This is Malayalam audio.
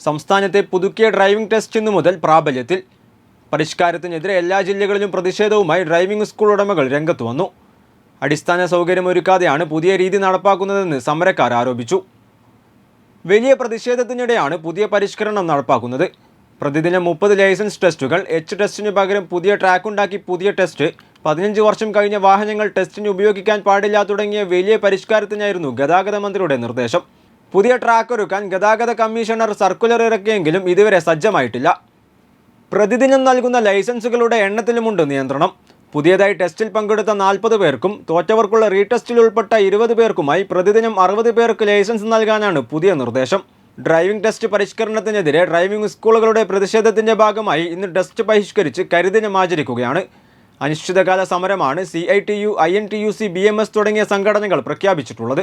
സംസ്ഥാനത്തെ പുതുക്കിയ ഡ്രൈവിംഗ് ടെസ്റ്റ് ഇന്നു മുതൽ പ്രാബല്യത്തിൽ. പരിഷ്കാരത്തിനെതിരെ എല്ലാ ജില്ലകളിലും പ്രതിഷേധവുമായി ഡ്രൈവിംഗ് സ്കൂൾ ഉടമകൾ രംഗത്ത് വന്നു. അടിസ്ഥാന സൗകര്യമൊരുക്കാതെയാണ് പുതിയ രീതി നടപ്പാക്കുന്നതെന്ന് സമരക്കാർ ആരോപിച്ചു. വലിയ പ്രതിഷേധത്തിനിടെയാണ് പുതിയ പരിഷ്കരണം നടപ്പാക്കുന്നത്. പ്രതിദിനം മുപ്പത് ലൈസൻസ് ടെസ്റ്റുകൾ എച്ച് ടെസ്റ്റിന് പകരം പുതിയ ട്രാക്കുണ്ടാക്കി പുതിയ ടെസ്റ്റ് പതിനഞ്ച് വർഷം കഴിഞ്ഞ വാഹനങ്ങൾ ടെസ്റ്റിന് ഉപയോഗിക്കാൻ പാടില്ല തുടങ്ങിയ വലിയ പരിഷ്കാരത്തിനായിരുന്നു ഗതാഗത മന്ത്രിയുടെ നിർദ്ദേശം. പുതിയ ട്രാക്ക് ഒരുക്കാൻ ഗതാഗത കമ്മീഷണർ സർക്കുലർ ഇറക്കിയെങ്കിലും ഇതുവരെ സജ്ജമായിട്ടില്ല. പ്രതിദിനം നൽകുന്ന ലൈസൻസുകളുടെ എണ്ണത്തിലുമുണ്ട് നിയന്ത്രണം. പുതിയതായി ടെസ്റ്റിൽ പങ്കെടുത്ത നാൽപ്പത് പേർക്കും തോറ്റവർക്കുള്ള റീടെസ്റ്റിൽ ഉൾപ്പെട്ട ഇരുപത് പേർക്കുമായി പ്രതിദിനം അറുപത് പേർക്ക് ലൈസൻസ് നൽകാനാണ് പുതിയ നിർദ്ദേശം. ഡ്രൈവിംഗ് ടെസ്റ്റ് പരിഷ്കരണത്തിനെതിരെ ഡ്രൈവിംഗ് സ്കൂളുകളുടെ പ്രതിഷേധത്തിന്റെ ഭാഗമായി ഇന്ന് ടെസ്റ്റ് ബഹിഷ്കരിച്ച് കരിദിനം ആചരിക്കുകയാണ്. അനിശ്ചിതകാല സമരമാണ് C I T U I N T U C B M S തുടങ്ങിയ സംഘടനകൾ പ്രഖ്യാപിച്ചിട്ടുള്ളത്.